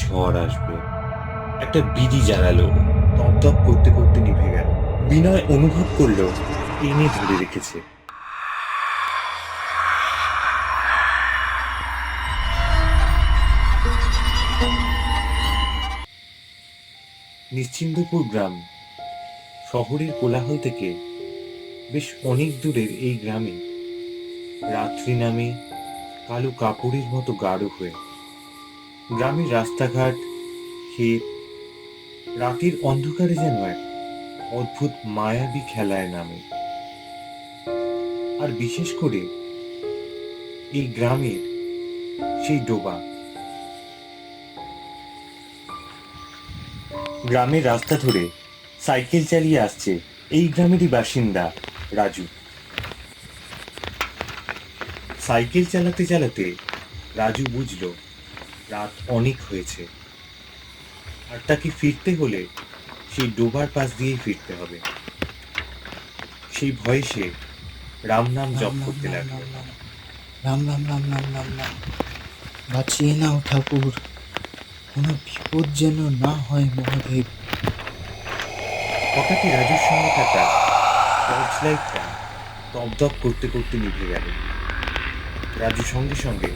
ঝড় আসবে। একটা বিড়ি জ্বালালো, দপদপ করতে করতে নিভে গেল। বিনয় অনুভব করল, টেনে ধরে রেখেছে। নিশ্চিন্দপুর গ্রাম, শহরের কোলাহল থেকে বেশ অনেক দূরের এই গ্রামে, রাত্রি নামে কালো কাপড়ের মতো গাঢ় হয়ে গ্রামের রাস্তাঘাট, ক্ষেত, রাতের অন্ধকারে যেন এক অদ্ভুত মায়াবী খেলায় নামে। আর বিশেষ করে এই গ্রামের সেই ডোবা। গ্রামের রাস্তা ধরে সাইকেল চালিয়ে আসছে এই গ্রামেরই বাসিন্দা রাজু। সাইকেল চালাতে চালাতে রাজু বুঝল রাত অনেক হয়েছে। আর তাকে ফিরতে হলে সেই ডোবার পাশ দিয়েই ফিরতে হবে। সেই ভয়ে সে রাম নাম জপ করতে লাগল। রাম রাম রাম রাম রাম রাম বাঁচিয়ে নাও ঠাকুর। কোনো বিপদ যেন না হয় মহাদেব। হঠাৎই রাজুর সঙ্গে থাকা টর্চ লাইটটা দপদপ করতে করতে নিভে গেল। রাজু সঙ্গে সঙ্গে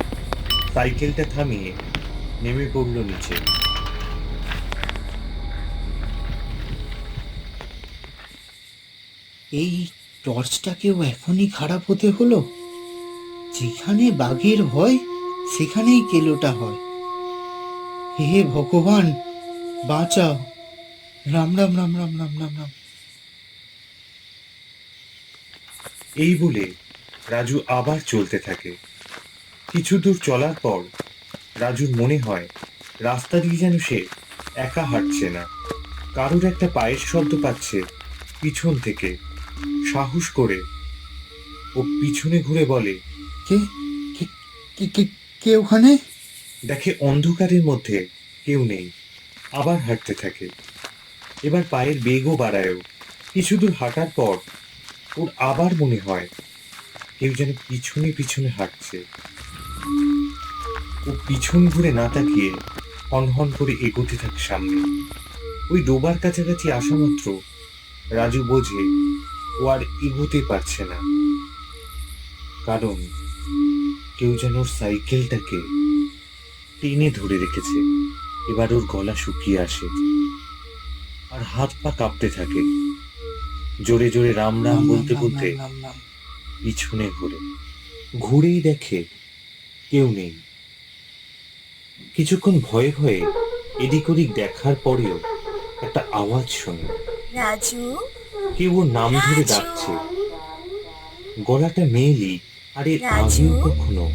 সাইকেলটা থামিয়ে নেমে পড়ল নিচে। এই টর্চটাকেও এখনই খারাপ হতে হলো? যেখানে বাঘের ভয় সেখানেই কেলোটা হয়। হে ভগবান বাঁচাও। রাম রাম রাম রাম রাম রাম রাম। এই বলে রাজু আবার চলতে থাকে। কিছু দূর চলার পর রাজুর মনে হয় রাস্তা দিয়ে যেন সে একা হাঁটছে না। কারোর একটা পায়ের শব্দ পাচ্ছে পিছন থেকে। সাহস করে ও পিছনে ঘুরে বলে কে? কে কে কে ওখানে? দেখে অন্ধকারের মধ্যে কেউ নেই আবার হাঁটতে থাকে। এবার পায়ের বেগও বাড়ায়ও। কিছু দূর হাঁটার পর ওর আবার মনে হয় কেউ যেন পিছনে পিছনে হাঁটছে। ও পিছন ঘুরে না তাকিয়ে হনহন করে এগোতে থাকে সামনে। ওই ডোবার কাছাকাছি আসা মাত্র রাজু বোঝে ও আর এগোতে পারছে না। কারণ কেউ যেন ওর সাইকেলটাকে টেনে ধরে রেখেছে। এবার ওর গলা শুকিয়ে আসে আর হাত পা কাঁপতে থাকে। জোরে জোরে রাম রাম বলতে বলতে পিছনে ঘুরে ঘুরেই দেখে কেউ নেই। কিছুক্ষণ ভয়ে ভয়ে এদিক ওদিক দেখার পরেও একটা আওয়াজ শোনে। রাজু? কেউ ওর নাম ধরে ডাকছে। গলাটা মেয়েলি আর এর? আগেও কখনো।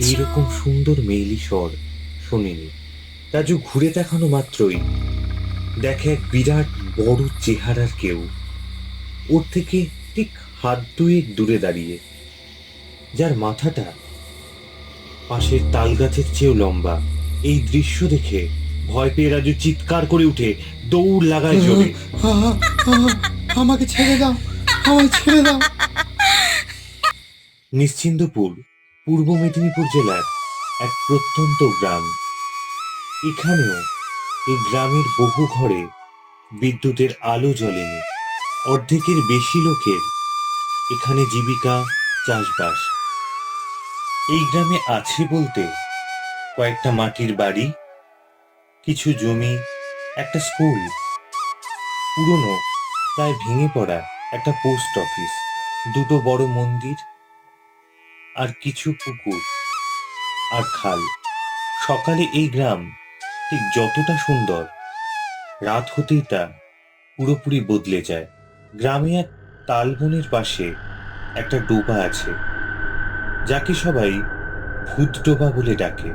এইরকম সুন্দর মেইলি স্বর শুনিনি। রাজু ঘুরে দেখানো মাত্রই দেখে এক বিরাট বড় চেহারার কেউ। ওর থেকে ঠিক হাত দুয়েক দূরে দাঁড়িয়ে। যার মাথাটা পাশের তাল গাছের চেয়েও লম্বা। এই দৃশ্য দেখে ভয় পেয়ে রাজু চিৎকার করে উঠে দৌড় লাগায় জোরে আমাকে ছেড়ে দাও আমায় ছেড়ে দাও। নিশ্চিন্দপুর পূর্ব মেদিনীপুর জেলার এক প্রত্যন্ত গ্রাম। এখানেও এই গ্রামের বহু ঘরে বিদ্যুতের আলো জ্বলেনি। অর্ধেকের বেশি লোকের এখানে জীবিকা চাষবাস। এই গ্রামে আছে বলতে কয়েকটা মাটির বাড়ি, কিছু জমি, একটা স্কুল। পুরনো, প্রায় ভেঙে পড়া একটা পোস্ট অফিস, দুটো বড় মন্দির আর কিছু পুকুর আর খাল। সকালে এই গ্রাম ঠিক যতটা সুন্দর, রাত হতেই তা পুরোপুরি বদলে যায়। গ্রামে এক তালবনের পাশে একটা ডোবা আছে। যাকে সবাই ভূত ডোবা বলে ডাকে।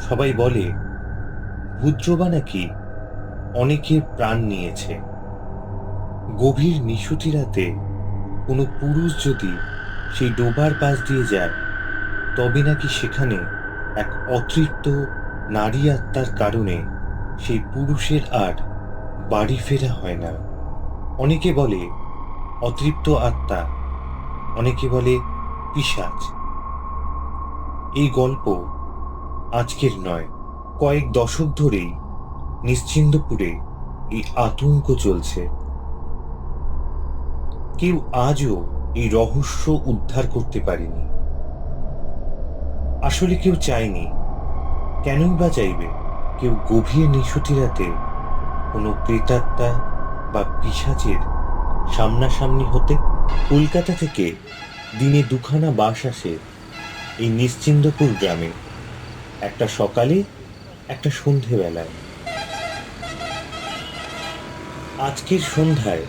সবাই বলে ভূত ডোবা নাকি অনেকের প্রাণ নিয়েছে। গভীর নিশুতি রাতে কোনো পুরুষ যদি সেই ডোবার পাশ দিয়ে যায়, তবে নাকি সেখানে এক অতৃপ্ত নারী আত্মার কারণে সেই পুরুষের আর বাড়ি ফেরা হয় না। অনেকে বলে, অতৃপ্ত আত্মা। অনেকে বলে, পিশাচ। এই গল্প আজকের নয়। কয়েক দশক ধরেই নিশ্চিন্দপুরে এই আতঙ্ক চলছে। কেউ আজও এই রহস্য উদ্ধার করতে পারেনি। আসলে কেউ চায়নি। কেনই বা চাইবে? কেউ গভীর নিশুতি রাতে কোনো প্রেতাত্মা বা পিসাচের সামনাসামনি হতে? কলকাতা থেকে দিনে দুখানা বাস আসে এই নিশ্চিন্দপুর গ্রামে, একটা সকালে, একটা সন্ধেবেলায়। আজকের সন্ধ্যায়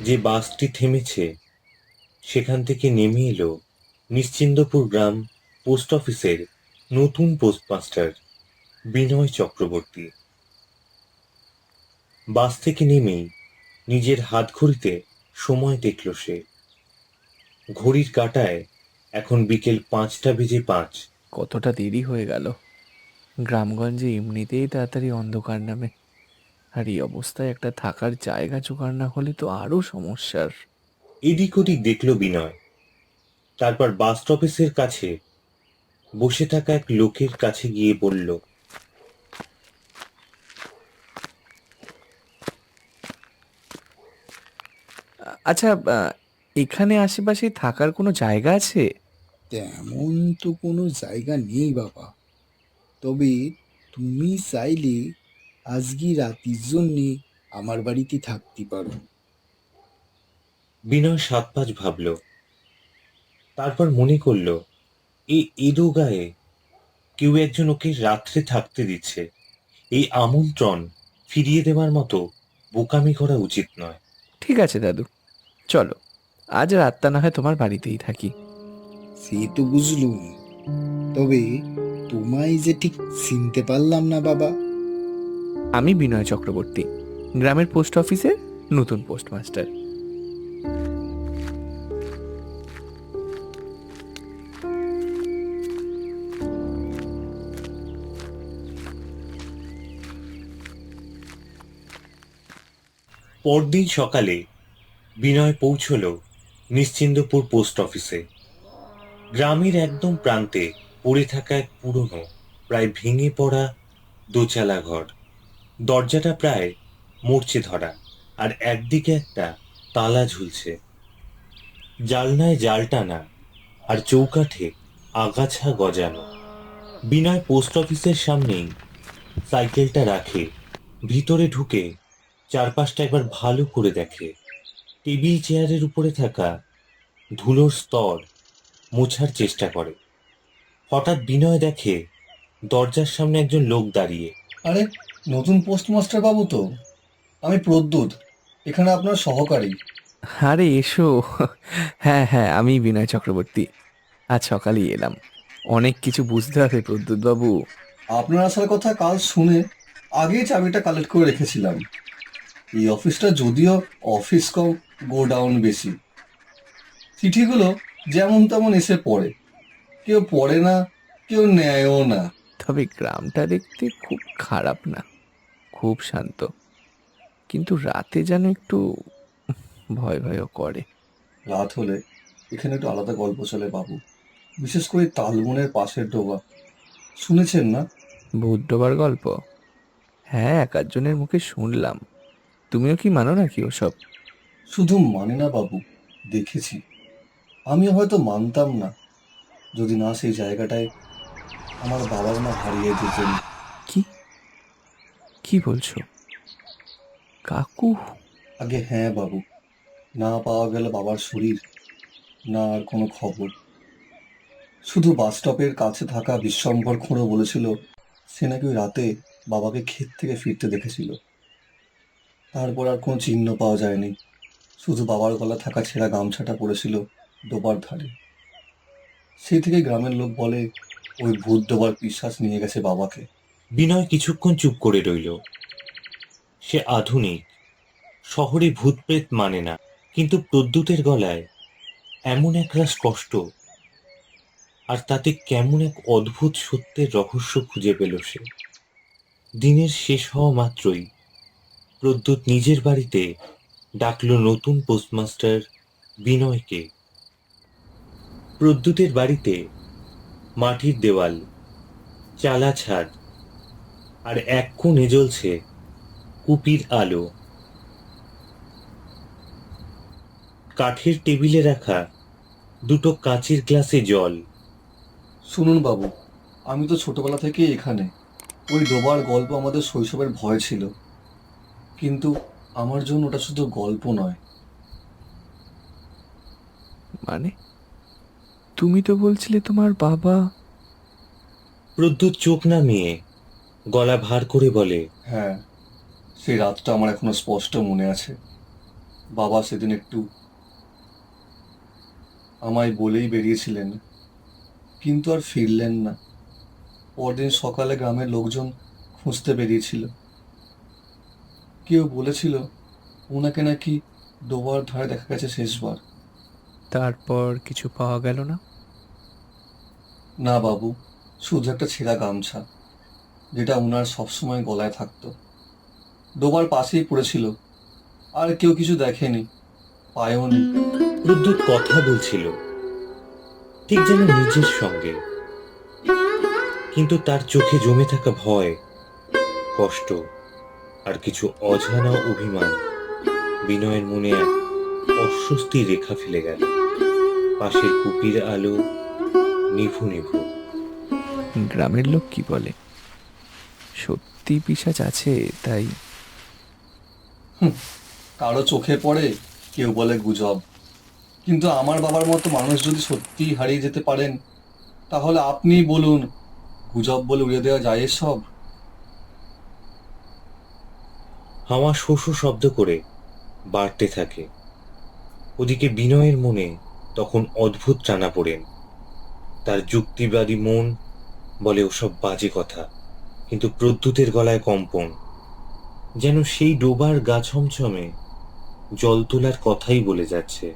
যে বাসটি থেমেছে, সেখান থেকে নেমে এলো নিশ্চিন্দপুর গ্রাম পোস্ট অফিসের নতুন পোস্টমাস্টার বিনয় চক্রবর্তী। বাস থেকে নেমেই নিজের হাত ঘড়িতে সময় দেখল সে। ঘড়ির কাঁটায় এখন বিকেল পাঁচটা বেজে পাঁচ। কতটা দেরি হয়ে গেল। গ্রামগঞ্জে এমনিতেই তাড়াতাড়ি অন্ধকার নামে। আর এই অবস্থায় একটা থাকার জায়গা জোগাড় না হলে তো আরও সমস্যার। এদিক ওদিক দেখল বিনয়। তারপর বাস স্টপেজের কাছে বসে থাকা এক লোকের কাছে গিয়ে বলল আচ্ছা এখানে আশেপাশে থাকার কোনো জায়গা আছে? তেমন তো কোনো জায়গা নেই বাবা। তবে তুমি চাইলে আজকে রাতের জন্যে আমার বাড়িতে থাকতে পারো। বিনয় সাত পাঁচ ভাবল। তারপর মনে করল এই এদো গায়ে কেউ একজন ওকে রাত্রে থাকতে দিচ্ছে। এই আমন্ত্রণ ফিরিয়ে দেওয়ার মতো বোকামি করা উচিত নয়। ঠিক আছে দাদু চলো। আজ রাতটা না হয় তোমার বাড়িতেই থাকি। সে তো বুঝলুম। তবে তোমায় যে ঠিক চিনতে পারলাম না বাবা। আমি বিনয় চক্রবর্তী গ্রামের পোস্ট অফিসের নতুন পোস্টমাস্টার। পরদিন সকালে বিনয় পৌঁছল নিশ্চিন্দপুর পোস্ট অফিসে। গ্রামের একদম প্রান্তে পড়ে থাকা এক পুরনো, প্রায় ভেঙে পড়া দোচালা ঘর। দরজাটা প্রায় মরচে ধরা, আর একদিকে একটা তালা ঝুলছে। জালনায় জাল টানা আর চৌকাঠে আগাছা গজানো। বিনয় পোস্ট অফিসের সামনেই সাইকেলটা রাখে, ভিতরে ঢুকে চারপাশটা একবার ভালো করে দেখে। টেবিল চেয়ারের উপরে থাকা ধুলোর স্তর মোছার চেষ্টা করে। হঠাৎ বিনয় দেখে দরজার সামনে একজন লোক দাঁড়িয়ে আরে নতুন পোস্টমাস্টার বাবু তো। আমি প্রদ্যুৎ এখানে আপনার সহকারী। আরে এসো। হ্যাঁ হ্যাঁ আমি বিনয় চক্রবর্তী। আজ সকালেই এলাম। অনেক কিছু বুঝতে হবে প্রদ্যুৎ বাবু। আপনার আসার কথা কাল শুনে আগেই চাবিটা কালেক্ট করে রেখেছিলাম। এই অফিসটা যদিও অফিস কম গোডাউন বেশি। চিঠিগুলো যেমন তেমন এসে পড়ে। কেউ পড়ে না কেউ নেয়ও না। তবে গ্রামটা দেখতে খুব খারাপ না? খুব শান্ত। কিন্তু রাতে যেন একটু ভয় ভয়ও করে। রাত হলে এখানে একটু আলাদা গল্প চলে বাবু। বিশেষ করে তালবনের পাশের ডোবা। শুনেছেন না? ভূত ডোবার গল্প? হ্যাঁ এক আধজনের মুখে শুনলাম। তুমিও কি মানো নাকি ওসব? শুধু মানে না বাবু দেখেছি। আমি হয়তো মানতাম না যদি না সেই জায়গাটায় আমার বাবার মা হারিয়ে দিতেন। কি? কি বলছো? কাকু? আগে হ্যাঁ বাবু না পাওয়া গেল বাবার শরীর না আর কোনো খবর। শুধু বাস স্টপের কাছে থাকা বিশ্বম্বর খুঁড়ো বলেছিল সে নাকি ওই রাতে বাবাকে ক্ষেত থেকে ফিরতে দেখেছিল। তারপর আর কোনো চিহ্ন পাওয়া যায়নি। শুধু বাবার গলা থাকা ছেঁড়া গামছাটা পড়েছিল ডোবার ধারে। সেই থেকে গ্রামের লোক বলে, ওই ভূত ডোবার বিশ্বাস নিয়ে গেছে বাবাকে। বিনয় কিছুক্ষণ চুপ করে রইল। সে আধুনিক, শহরে ভূত প্রেত মানে না, কিন্তু প্রদ্যুতের গলায় এমন একরাশ স্পষ্ট আর তাতে কেমন এক অদ্ভুত সত্যের রহস্য খুঁজে পেল সে। দিনের শেষ হওয়া মাত্রই প্রদ্যুৎ নিজের বাড়িতে ডাকলো নতুন পোস্টমাস্টার বিনয়কে। প্রদ্যুতের বাড়িতে মাটির দেওয়াল চালা ছাদ আর এক কোণে জ্বলছে কুপির আলো। কাঠের টেবিলে রাখা দুটো কাচের গ্লাসে জল। শুনুন বাবু আমি তো ছোটবেলা থেকেই এখানে। ওই ডোবার গল্প আমাদের শৈশবের ভয় ছিল। কিন্তু আমার জন্য ওটা শুধু গল্প নয়। মানে? তুমি তো বলছিলে তোমার বাবা। প্রদ্যুৎ চোখ নামিয়ে গলা ভার করে বলে হ্যাঁ সেই রাতটা আমার এখনও স্পষ্ট মনে আছে। বাবা সেদিন একটু আমায় বলেই বেরিয়েছিলেন কিন্তু আর ফিরলেন না। পরদিন সকালে গ্রামের লোকজন খুঁজতে বেরিয়েছিল। কেউ বলেছিল ওনাকে নাকি ডোবার ধারে দেখা গেছে শেষবার। তারপর কিছু পাওয়া গেল না? না বাবু, শুধু একটা ছেঁড়া গামছা, যেটা ওনার সবসময় গলায় থাকতো। ডোবার পাশেই পড়েছিল, আর কেউ কিছু দেখেনি, পায়ও নি। কথা বলছিল, ঠিক যেন নিজের সঙ্গে। কিন্তু তার চোখে জমে থাকা ভয়, কষ্ট, আর কিছু অজানা অভিমান বিনয়ের মনে এক অস্বস্তি রেখা ফেলে গেল। পাশের কুপির আলো নিভু নিভু। গ্রামের লোক কি বলে? সত্যি পিসাচ আছে তাই? কারও চোখে পড়ে কেউ বলে গুজব। কিন্তু আমার বাবার মতো মানুষ যদি সত্যিই হারিয়ে যেতে পারেন তাহলে আপনিই বলুন গুজব বলে উড়িয়ে দেওয়া যায় সব হাওয়া শোষ শব্দ করে বাড়তে থাকে। ওদিকে বিনয়ের মনে তখন অদ্ভুত টানা পড়েন। তার যুক্তিবাদী মন বলে ওসব বাজে কথা, কিন্তু প্রদ্যুতের গলায় কম্পন। যেন সেই ডোবার গা ছমছমে জল তোলার কথাই বলে যাচ্ছে।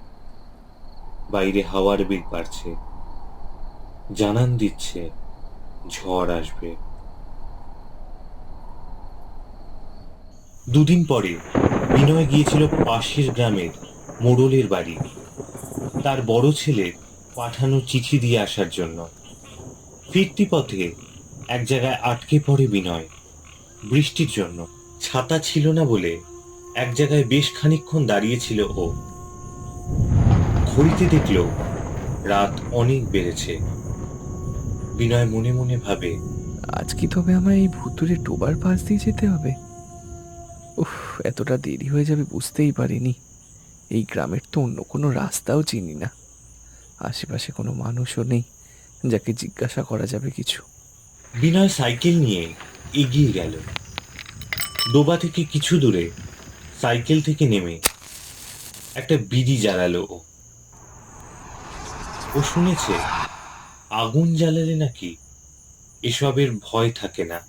বাইরে হাওয়ার বেগ বাড়ছে। জানান দিচ্ছে, ঝড় আসবে। দুদিন পরে বিনয় গিয়েছিল পাশের গ্রামের মোড়লের বাড়ি। তার বড় ছেলে পাঠানো চিঠি দিয়ে আসার জন্য। ফিরতি পথে এক জায়গায় আটকে পড়ে বিনয়। বৃষ্টির জন্য। ছাতা ছিল না বলে এক জায়গায় বেশ খানিকক্ষণ দাঁড়িয়েছিল ও। ঘড়িতে দেখল রাত অনেক বেড়েছে। বিনয় মনে মনে ভাবে, আজ কি তবে আমায় এই ভুতুরে ডোবার পাশ দিয়ে যেতে হবে? উফ, এতটা দেরি হয়ে যাবে বুঝতেই পারিনি। এই গ্রামের তো অন্য কোনো রাস্তাও চিনি না। আশেপাশে কোনো মানুষও নেই যাকে জিজ্ঞাসা করা যাবে কিছু। বিনয় সাইকেল নিয়ে এগিয়ে গেল। ডোবা থেকে কিছু দূরে সাইকেল থেকে নেমে একটা বিড়ি জ্বালালো ও। ও শুনেছে আগুন জ্বালালে নাকি এসবের ভয় থাকে না।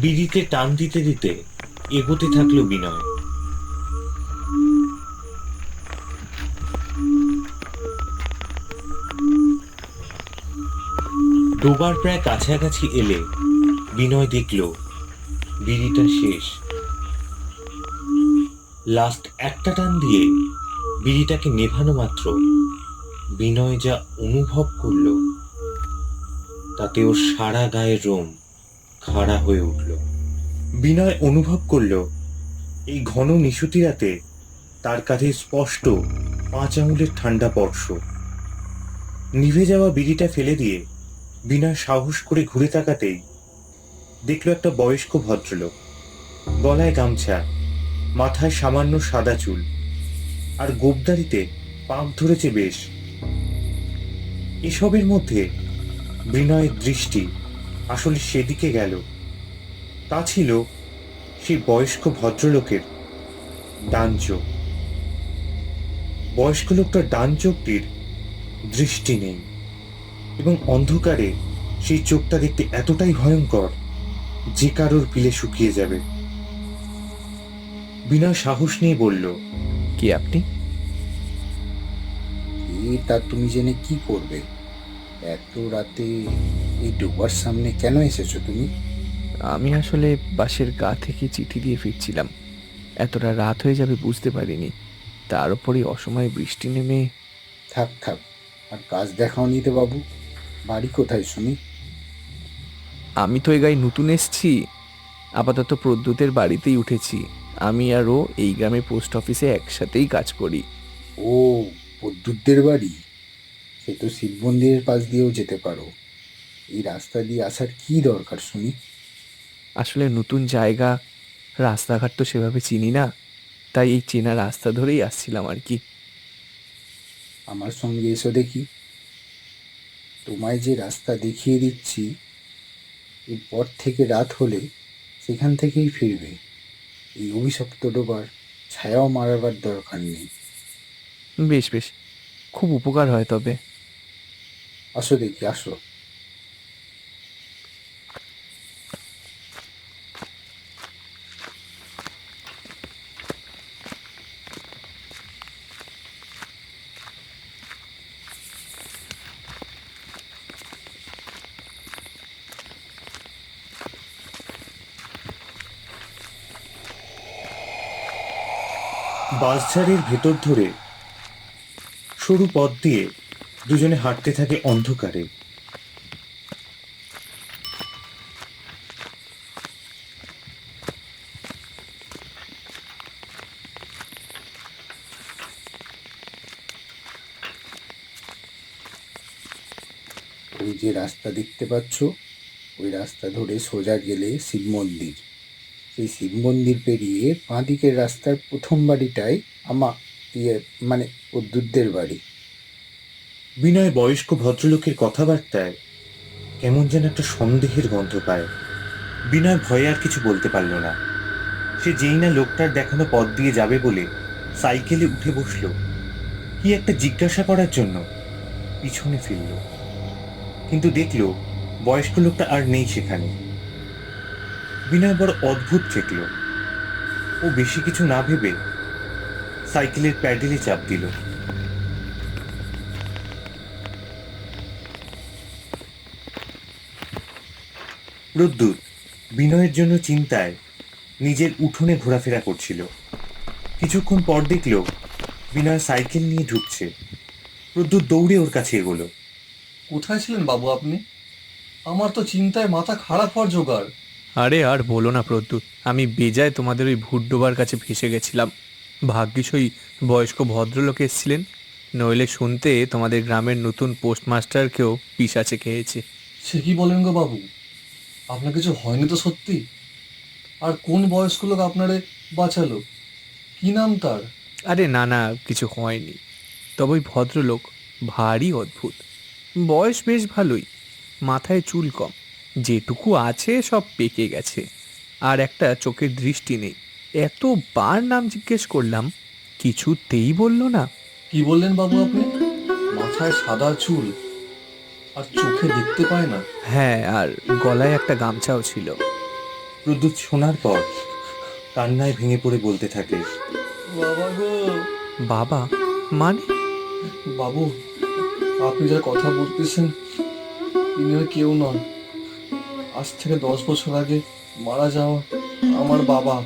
বিড়িতে টান দিতে দিতে এগোতে থাকল বিনয়। ডোবার প্রায় কাছাকাছি এলে বিনয় দেখল বিড়িটা শেষ। লাস্ট একটা টান দিয়ে বিড়িটাকে নেভানো মাত্র বিনয় যা অনুভব করল, তাতে ওর সারা গায়ের রোম খাড়া হয়ে উঠল। বিনয় অনুভব করল, এই ঘন নিশুতি রাতে তার কাঁধে স্পষ্ট পাঁচ আঙুলের ঠান্ডা স্পর্শ। নিভে যাওয়া বিড়িটা ফেলে দিয়ে বিনা সাহস করে ঘুরে তাকাতেই দেখল একটা বয়স্ক ভদ্রলোক। গলায় গামছা, মাথায় সামান্য সাদা চুল আর গোবদারিতে পাক ধরেছে বেশ। এসবের মধ্যে বিনয়ের দৃষ্টি আসলে সেদিকে গেল। তা ছিল সেই বয়স্ক ভদ্রলোকের ডান চোখ। বয়স্ক লোকটার ডান চোখটির দৃষ্টি নেই। এবং অন্ধকারে সেই চোখটা দেখতে এতটাই ভয়ঙ্কর যে কারোর পিলে শুকিয়ে যাবে। বিনা সাহস নিয়ে বলল কি আপনি? তা তুমি জেনে কি করবে? এত রাতে এই ডোবার সামনে কেন এসেছ তুমি? আমি আসলে বাসের গা থেকে চিঠি দিয়ে ফিরছিলাম। এতটা রাত হয়ে যাবে বুঝতে পারিনি। তার উপরে অসময়ে বৃষ্টি নেমে থাক থাক আর কাজ দেখাও নিতে বাবু। বাড়ি কোথায় শুনি আমি তো এই গায়ে নতুন এসছি। আপাতত প্রদ্যুতের বাড়িতেই উঠেছি। আমি আর ও এই গ্রামে পোস্ট অফিসে একসাথেই কাজ করি। ও পদ্যুৎদের বাড়ি? সে তো শিব মন্দিরের পাশ দিয়েও যেতে পারো। এই রাস্তা দিয়ে আসার কি দরকার শুনি আসলে নতুন জায়গা রাস্তাঘাট তো সেভাবে চিনি না। তাই এই চেনা রাস্তা ধরেই আসছিলাম আর কি। আমার সঙ্গে এসো দেখি। তোমায় যে রাস্তা দেখিয়ে দিচ্ছি এরপর থেকে রাত হলে সেখান থেকেই ফিরবে। এই অভিশপ্ত ডোবার ছায়াও মারাবার দরকার নেই। বেশ বেশ। খুব উপকার হয় তবে। আসো দেখি আসো। বাঁশঝাড়ের ভেতর ধরে সরু পথ দিয়ে দুজনে হাঁটতে থাকে অন্ধকারে। ওই যে রাস্তা দেখতে পাচ্ছ, ওই রাস্তা ধরে সোজা গেলে শিব মন্দির। সেই শিব মন্দির পেরিয়ে বাঁ দিকের রাস্তার প্রথম বাড়িটাই আমা ইয়ে মানে পদ্যুৎদের বাড়ি। বিনয় বয়স্ক ভদ্রলোকের কথাবার্তায় কেমন যেন একটা সন্দেহের গন্ধ পায়। বিনয় ভয়ে আর কিছু বলতে পারল না। সে যেই না লোকটার দেখানো পথ দিয়ে যাবে বলে সাইকেলে উঠে বসল। কি একটা জিজ্ঞাসা করার জন্য পিছনে ফিরল। কিন্তু দেখল বয়স্ক লোকটা আর নেই সেখানে। বিনয় বড় অদ্ভুত ঠেকল ও বেশি কিছু না ভেবে সাইকেলের প্যাডেলে চাপ দিল। প্রদ্যুৎ বিনয়ের জন্য চিন্তায় নিজের উঠোনে ঘোরাফেরা করছিল। কিছুক্ষণ পর দেখল বিনয় সাইকেল নিয়ে ঢুকছে। প্রদ্যুৎ দৌড়ে ওর কাছে এগোলো। কোথায় ছিলেন বাবু আপনি? আমার তো চিন্তায় মাথা খারাপ হওয়ার জোগাড়। আরে আর বলো না প্রদ্যুৎ আমি বেজায় তোমাদের ওই ভুট্ডোবার কাছে ভেসে গেছিলাম। ভাগ্যিস ওই বয়স্ক ভদ্রলোক এসেছিলেন। নইলে শুনতে তোমাদের গ্রামের নতুন পোস্টমাস্টারকেও পিসাচে খেয়েছে। সে কি বলেন গো বাবু? আপনার কিছু হয়নি তো সত্যি? আর কোন বয়স্ক লোক আপনারে বাঁচালো? কি নাম তার? আরে না না কিছু হয়নি। তবে ওই ভদ্রলোক ভারী অদ্ভুত। বয়স বেশ ভালোই মাথায় চুল কম। যেটুকু আছে সব পেকে গেছে। আর একটা চোখের দৃষ্টি নেই। এতবার নাম জিজ্ঞেস করলাম কিছুতেই বলল না। কি বললেন বাবু আপনি? মাথায় সাদা চুল আর চোখে দেখতে পায় না। হ্যাঁ আর গলায় একটা গামছাও ছিল। প্রদ্যুৎ শোনার পর কান্নায় ভেঙে পড়ে বলতে থাকে বাবা গো! বাবা? মানে? বাবু আপনি যা কথা বলতেছেন তিনি আর কেউ নন। আজ থেকে দশ বছর আগে মারা যাওয়া আমার বাবা।